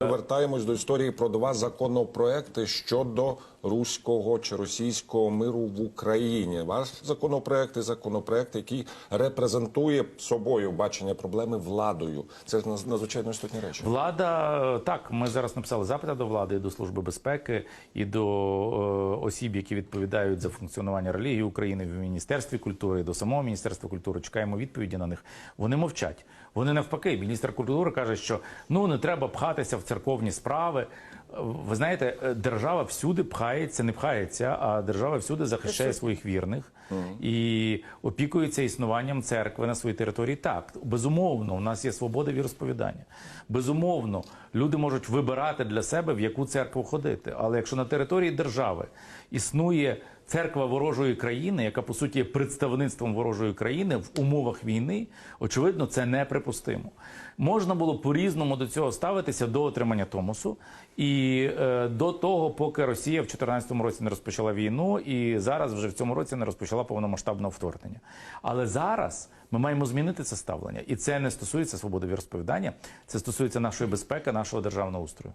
Повертаємось до історії про два законопроекти щодо руського чи російського миру в Україні. Ваш законопроект і законопроект, який репрезентує собою бачення проблеми владою. Це надзвичайно істотні речі. Влада так. Ми зараз написали запити до влади і до служби безпеки і до е, осіб, які відповідають за функціонування релігії України в міністерстві культури, і до самого міністерства культури. Чекаємо відповіді на них. Вони мовчать. Вони навпаки. Міністр культури каже, що ну не треба пхатися в церковні справи. Ви знаєте, е, держава всюди пхається, не пхається, а держава всюди захищає своїх вірних і опікується існуванням церкви на своїй території. Так, безумовно, у нас є свобода віросповідання. Безумовно, люди можуть вибирати для себе, в яку церкву ходити. Але якщо на території держави існує церква ворожої країни, яка по суті є представництвом ворожої країни в умовах війни, очевидно, це неприпустимо. Можна було по-різному до цього ставитися до отримання Томосу і е, до того, поки Росія в 2014 році не розпочала війну, і зараз вже в цьому році не розпочала повномасштабного вторгнення. Але зараз ми маємо змінити це ставлення, і це не стосується свободи віросповідання, це стосується нашої безпеки, нашого державного устрою.